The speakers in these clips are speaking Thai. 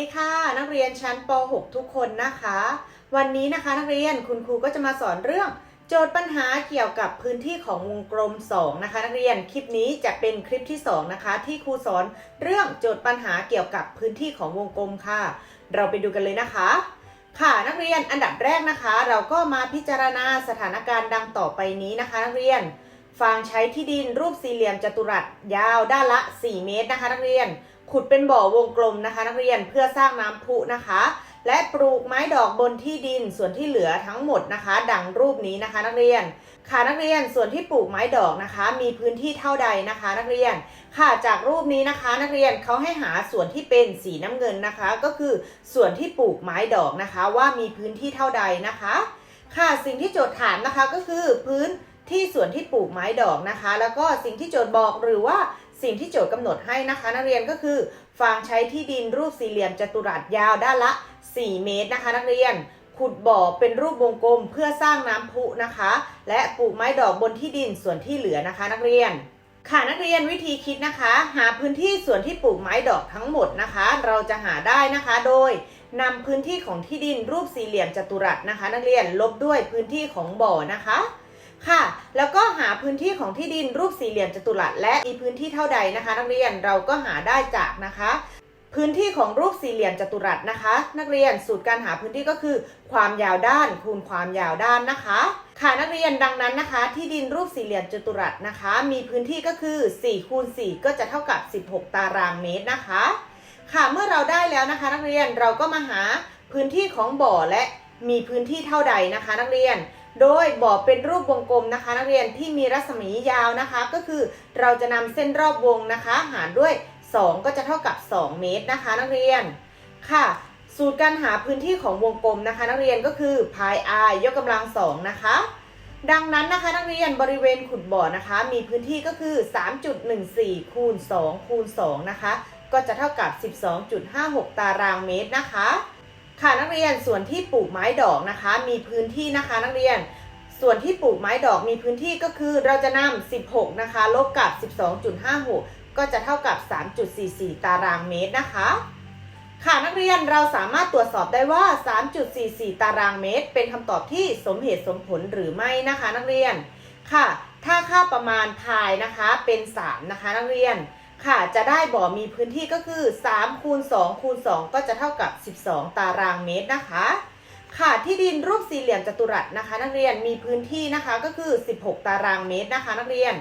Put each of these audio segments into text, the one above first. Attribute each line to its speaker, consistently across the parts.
Speaker 1: ดีค่ะนักเรียนชั้นป .6 ทุกคนนะคะ วันนี้นะคะนักเรียนคุณครูก็จะมาสอนเรื่อง โจทย์ปัญหาเกี่ยวกับพื้นที่ของวงกลม 2 นะคะ นักเรียนคลิปนี้จะเป็นคลิปที่ 2 นะคะ ที่ครูสอนเรื่องโจทย์ปัญหาเกี่ยวกับพื้นที่ของวงกลมค่ะ เราไปดูกันเลยนะคะ ค่ะนักเรียนอันดับแรกนะคะ เราก็มาพิจารณาสถานการณ์ดังต่อไปนี้นะคะ นักเรียนฟางใช้ที่ดินรูปสี่เหลี่ยมจัตุรัสยาวด้านละ 4 เมตรนะคะ นักเรียน ขุดเป็นบ่อวงกลมนะคะ นักเรียนเพื่อสร้างน้ำพุนะคะ และปลูกไม้ดอกบนที่ดินส่วนที่เหลือทั้งหมดนะคะ ดังรูปนี้นะคะ นักเรียน ค่ะนักเรียนส่วนที่ปลูกไม้ดอกนะคะ มีพื้นที่เท่าใดนะคะ นักเรียน ค่ะจากรูปนี้นะคะ นักเรียนเขาให้หาส่วนที่เป็นสีน้ำเงินนะคะ ก็คือส่วนที่ปลูกไม้ดอกนะคะ ว่ามีพื้นที่เท่าใดนะคะ ค่ะสิ่งที่โจทย์ถามนะคะก็คือพื้นที่ส่วนที่ปลูกไม้ดอกนะคะ แล้วก็สิ่งที่โจทย์บอกหรือว่า สิ่งที่โจทย์กำหนดให้นะคะ นักเรียนก็คือ ฟางใช้ที่ดินรูปสี่เหลี่ยมจัตุรัสยาวด้านละ 4 เมตรนะคะ นักเรียนขุดบ่อเป็นรูปวงกลมเพื่อสร้างน้ำพุนะคะ และปลูกไม้ดอกบนที่ดินส่วนที่เหลือนะคะ นักเรียน ค่ะนักเรียนวิธีคิดนะคะ หาพื้นที่ส่วนที่ปลูกไม้ดอกทั้งหมดนะคะ เราจะหาได้นะคะโดยนำพื้นที่ของที่ดินรูปสี่เหลี่ยมจัตุรัสนะคะ นักเรียนลบด้วยพื้นที่ของบ่อนะคะ ค่ะ แล้วก็หาพื้นที่ของที่ดินรูปสี่เหลี่ยมจัตุรัสและมีพื้นที่เท่าใดนะคะ นักเรียนเราก็หาได้จากนะคะ พื้นที่ของรูปสี่เหลี่ยมจัตุรัสนะคะ นักเรียนสูตรการหาพื้นที่ก็คือ ความยาวด้านคูณความยาวด้านนะคะ ค่ะนักเรียนดังนั้นนะคะ ที่ดินรูปสี่เหลี่ยมจัตุรัสนะคะ มีพื้นที่ก็คือ4คูณ4ก็จะเท่ากับ 16 ตารางเมตรนะคะ ค่ะเมื่อเราได้แล้วนะคะ นักเรียนเราก็มาหาพื้นที่ของบ่อและมีพื้นที่เท่าใดนะคะ นักเรียน โดยบ่อเป็นรูปวงกลมนะคะ นักเรียนที่มีรัศมียาวนะคะ ก็คือเราจะนำเส้นรอบวงนะคะ หารด้วย 2 ก็จะเท่ากับ 2 เมตรนะคะ นักเรียนค่ะ สูตรการหาพื้นที่ของวงกลมนะคะ นักเรียนก็คือ pi r ยกกำลังสองนะคะ ดังนั้นนะคะนักเรียนบริเวณขุดบ่อนะคะ มีพื้นที่ก็คือ 3.14 คูณ 2 คูณ 2 นะคะ ก็จะเท่ากับ 12.56 ตารางเมตรนะคะ ค่ะนักเรียนส่วนที่ปลูกไม้ดอกนะคะ มีพื้นที่นะคะนักเรียน ส่วนที่ปลูกไม้ดอกมีพื้นที่ก็คือเราจะนำ16นะคะลบกับ 12.56 ก็จะเท่ากับ 3.44 ตารางเมตรนะคะ ค่ะนักเรียนเราสามารถตรวจสอบได้ว่า 3.44 ตารางเมตร เป็นคำตอบที่สมเหตุสมผลหรือไม่นะคะ นักเรียนค่ะ ถ้าค่าประมาณพายนะคะเป็น 3 นะคะนักเรียน ค่ะจะได้บ่อมีพื้นที่ก็คือ3คูณ2คูณ2ก็จะเท่ากับ 12 ตารางเมตรนะคะ ค่ะที่ดินรูปสี่เหลี่ยมจัตุรัสนะคะ นักเรียนมีพื้นที่นะคะก็คือ 16 ตารางเมตรนะคะ นักเรียน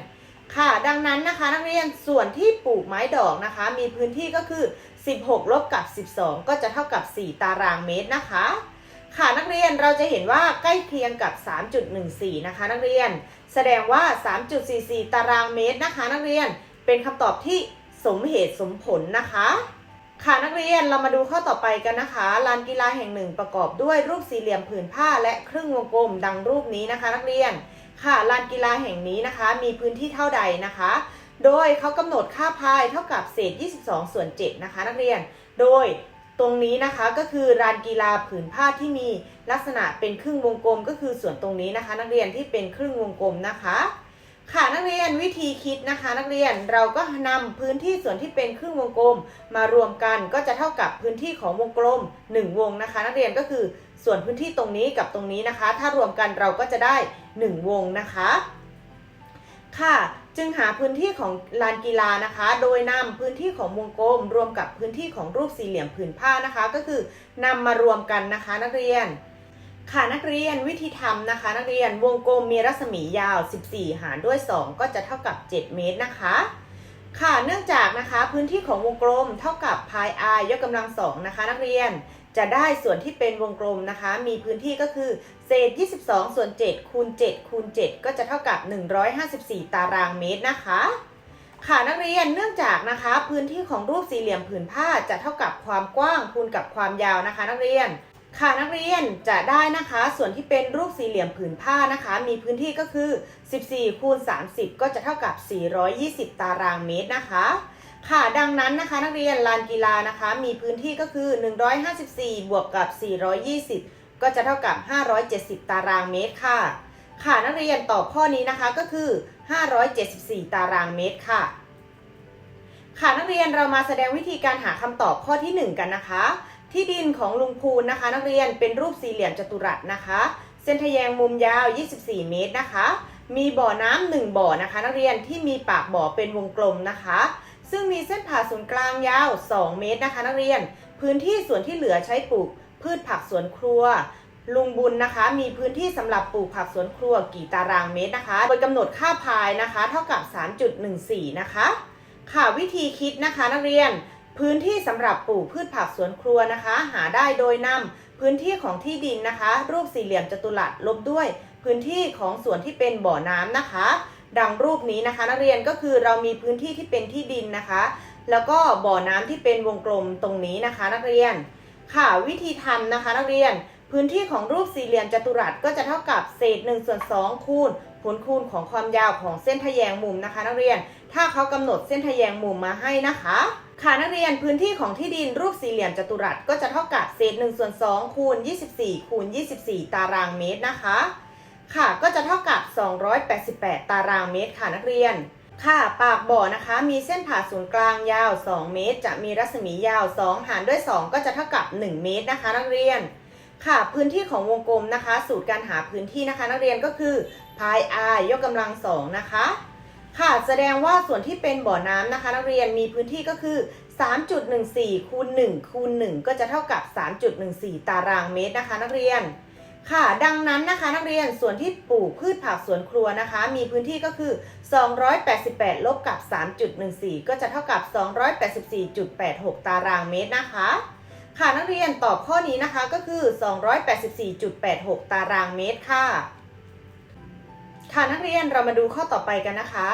Speaker 1: ค่ะดังนั้นนะคะ นักเรียนส่วนที่ปลูกไม้ดอกนะคะ มีพื้นที่ก็คือ 16 ลบกับ 12 ก็จะเท่ากับ 4 ตารางเมตรนะคะค่ะนักเรียนเราจะเห็นว่าใกล้เคียงกับ 3.14 นะคะ นักเรียน แสดงว่า 3.44 ตารางเมตรนะคะ นักเรียน เป็นคำตอบที่สมเหตุสมผลนะคะ ค่ะนักเรียนเรามาดูข้อต่อไปกันนะคะ ลานกีฬาแห่งหนึ่งประกอบด้วยรูปสี่เหลี่ยมผืนผ้าและครึ่งวงกลมดังรูปนี้นะคะ นักเรียน ค่ะลานกีฬาแห่งนี้นะคะ มีพื้นที่เท่าใดนะคะ โดยเขากำหนดค่าพายเท่ากับเศษ 22 ส่วน 7 นะคะ นักเรียน โดยตรงนี้นะคะก็คือลานกีฬาผืนผ้าที่มีลักษณะเป็นครึ่งวงกลมก็คือส่วนตรงนี้นะคะ นักเรียนที่เป็นครึ่งวงกลมนะคะ ค่ะนักเรียนวิธีคิดนะคะ นักเรียนเราก็นำพื้นที่ส่วนที่เป็นครึ่งวงกลม มารวมกันก็จะเท่ากับพื้นที่ของวงกลม 1 วงนะคะ นักเรียนก็คือส่วนพื้นที่ตรงนี้กับตรงนี้นะคะ ถ้ารวมกันเราก็จะได้ 1 วงนะคะ ค่ะจึงหาพื้นที่ของลานกีฬานะคะ โดยนำพื้นที่ของวงกลม รวมกับพื้นที่ของรูปสี่เหลี่ยมผืนผ้านะคะ ก็คือนำมารวมกันนะคะ นักเรียน ค่ะนักเรียนวิธีทำนะคะ นักเรียนวงกลมมีรัศมียาว 14 หารด้วย 2 ก็จะเท่ากับ 7 เมตรนะคะ ค่ะเนื่องจากนะคะพื้นที่ของวงกลมเท่ากับ pi r ยกกำลังสองนะคะ นักเรียนจะได้ส่วนที่เป็นวงกลมนะคะ มีพื้นที่ก็คือเศษ 22 ส่วน 7 คูณ 7 คูณ 7 ก็จะเท่ากับ 154 ตารางเมตรนะคะ ค่ะนักเรียนเนื่องจากนะคะ พื้นที่ของรูปสี่เหลี่ยมผืนผ้าจะเท่ากับความกว้างคูณกับความยาวนะคะ นักเรียน ค่ะนักเรียนจะได้นะคะ ส่วนที่เป็นรูปสี่เหลี่ยมผืนผ้านะคะ มีพื้นที่ก็คือ 14 คูณ 30 ก็จะเท่ากับ 420 ตารางเมตรนะคะ ค่ะดังนั้นนะคะ นักเรียนลานกีฬานะคะ มีพื้นที่ก็คือ 154 บวกกับ 420 ก็จะเท่ากับ 570 ตารางเมตรค่ะ ค่ะนักเรียนตอบข้อนี้นะคะก็คือ 574 ตารางเมตรค่ะ ค่ะนักเรียนเรามาแสดงวิธีการหาคำตอบข้อที่ 1 กันนะคะ ที่ดินของลุงพูนนะคะ นักเรียนเป็นรูปสี่เหลี่ยมจัตุรัสนะคะ เส้นทะแยงมุมยาว 24 เมตรนะคะ มีบ่อน้ำหนึ่งบ่อนะคะ นักเรียนที่มีปากบ่อเป็นวงกลมนะคะ ซึ่งมีเส้นผ่าศูนย์กลางยาว 2 เมตรนะคะ นักเรียน พื้นที่ส่วนที่เหลือใช้ปลูกพืชผักสวนครัวลุงบุญนะคะ มีพื้นที่สำหรับปลูกผักสวนครัวกี่ตารางเมตรนะคะ โดยกำหนดค่าพายนะคะ เท่ากับ 3.14 นะคะ ค่ะวิธีคิดนะคะนักเรียน พื้นที่สำหรับปลูกพืชผักสวนครัวนะคะ หาได้โดยนำพื้นที่ของที่ดินนะคะ รูปสี่เหลี่ยมจัตุรัสลบด้วย พื้นที่ของสวนที่เป็นบ่อน้ำนะคะ ดังรูปนี้นะคะ นักเรียนก็คือเรามีพื้นที่ที่เป็นที่ดินนะคะ แล้วก็บ่อน้ำที่เป็นวงกลมตรงนี้นะคะ นักเรียน ค่ะวิธีทำนะคะ นักเรียน พื้นที่ของรูปสี่เหลี่ยมจัตุรัสก็จะเท่ากับเศษ1ส่วน2คูณ ผลคูณของความยาวของเส้นทะแยงมุมนะคะ นักเรียน ถ้าเขากำหนดเส้นทะแยงมุมมาให้นะคะ ค่ะนักเรียนพื้นที่ของที่ดินรูปสี่เหลี่ยมจัตุรัสก็จะเท่ากับเศษ1ส่วน2คูณ24คูณ24 ตารางเมตรนะคะ ค่ะก็จะเท่ากับ 288 ตารางเมตรค่ะนักเรียนค่ะปากบ่อนะคะมีเส้นผ่าศูนย์กลางยาว 2 เมตร จะมีรัศมียาว 2 หารด้วย 2 ก็จะเท่ากับ 1 เมตรนะคะ นักเรียน ค่ะพื้นที่ของวงกลมนะคะ สูตรการหาพื้นที่นะคะ นักเรียนก็คือ พาย r ยกกำลังสองนะคะ ค่ะแสดงว่าส่วนที่เป็นบ่อน้ำนะคะ นักเรียนมีพื้นที่ก็คือ 3.14คูณ1คูณ1ก็จะเท่ากับ 3.14 ตารางเมตรนะคะ นักเรียน ค่ะ ดังนั้นนะคะ นักเรียนส่วนที่ปลูกพืชผักสวนครัวนะคะ มีพื้นที่ก็คือ 288 ลบกับ 3.14 ก็จะเท่ากับ 284.86 ตารางเมตรนะคะค่ะนักเรียนตอบข้อนี้นะคะก็คือ 284.86 ตารางเมตรค่ะ ค่ะนักเรียนเรามาดูข้อต่อไปกันนะคะ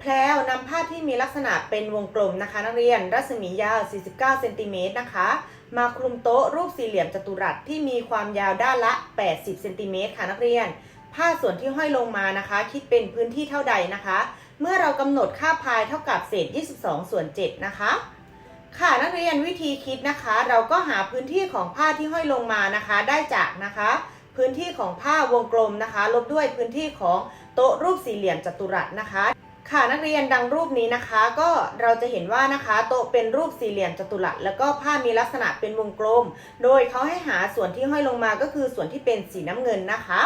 Speaker 1: แพลวนำผ้าที่มีลักษณะเป็นวงกลมนะคะ นักเรียนรัศมียาว 49 เซนติเมตรนะคะ มาคลุมโต๊ะรูปสี่เหลี่ยมจัตุรัสที่มีความยาวด้านละ 80 เซนติเมตรค่ะนักเรียน ผ้าส่วนที่ห้อยลงมานะคะ คิดเป็นพื้นที่เท่าใดนะคะ เมื่อเรากำหนดค่าพายเท่ากับเศษ 22 ส่วน 7 นะคะ ค่ะนักเรียนวิธีคิดนะคะ เราก็หาพื้นที่ของผ้าที่ห้อยลงมานะคะ ได้จากนะคะ พื้นที่ของผ้าวงกลมนะคะ ลบด้วยพื้นที่ของโต๊ะรูปสี่เหลี่ยมจัตุรัสนะคะ ค่ะนักเรียนดังรูปนี้นะคะ ก็เราจะเห็นว่านะคะโต๊ะเป็นรูปสี่เหลี่ยมจัตุรัสแล้วก็ผ้ามีลักษณะเป็นวงกลม โดยเขาให้หาส่วนที่ห้อยลงมาก็คือส่วนที่เป็นสีน้ำเงินนะคะ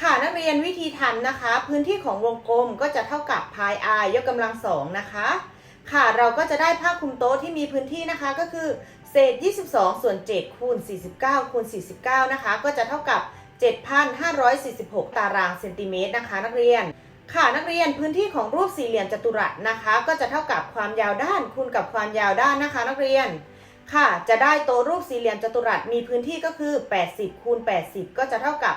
Speaker 1: ค่ะนักเรียนวิธีทำนะคะ พื้นที่ของวงกลมก็จะเท่ากับพาย r ยกกำลังสองนะคะ ค่ะเราก็จะได้ผ้าคลุมโต๊ะที่มีพื้นที่นะคะก็คือ เศษ 22 ส่วน 7 คูณ 49 คูณ 49 นะคะ ก็จะเท่ากับ 7,546 ตารางเซนติเมตรนะคะ นักเรียน ค่ะนักเรียนพื้นที่ของรูปสี่เหลี่ยมจัตุรัสนะคะ ก็จะเท่ากับความยาวด้านคูณกับความยาวด้านนะคะ นักเรียน ค่ะ จะได้ต๊ะรูปสี่เหลี่ยมจัตุรัสมีพื้นที่ก็คือ 80 คูณ 80 ก็จะเท่ากับ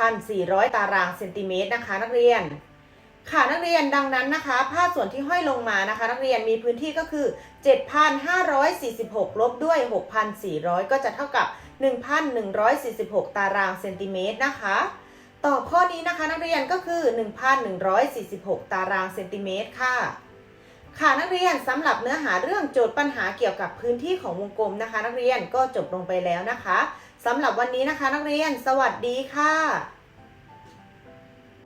Speaker 1: 6,400 ตารางเซนติเมตรนะคะ นักเรียน ค่ะนักเรียนดังนั้นนะคะ ผ้าส่วนที่ห้อยลงมานะคะ นักเรียนมีพื้นที่ก็คือ 7,546 ลบด้วย 6,400 ก็จะเท่ากับ 1,146 ตารางเซนติเมตรนะคะตอบข้อนี้นะคะนักเรียนก็คือ 1,146 ตารางเซนติเมตรค่ะ ค่ะนักเรียนสำหรับเนื้อหาเรื่องโจทย์ปัญหาเกี่ยวกับพื้นที่ของวงกลมนะคะ นักเรียนก็จบลงไปแล้วนะคะสำหรับวันนี้นะคะ นักเรียนสวัสดีค่ะ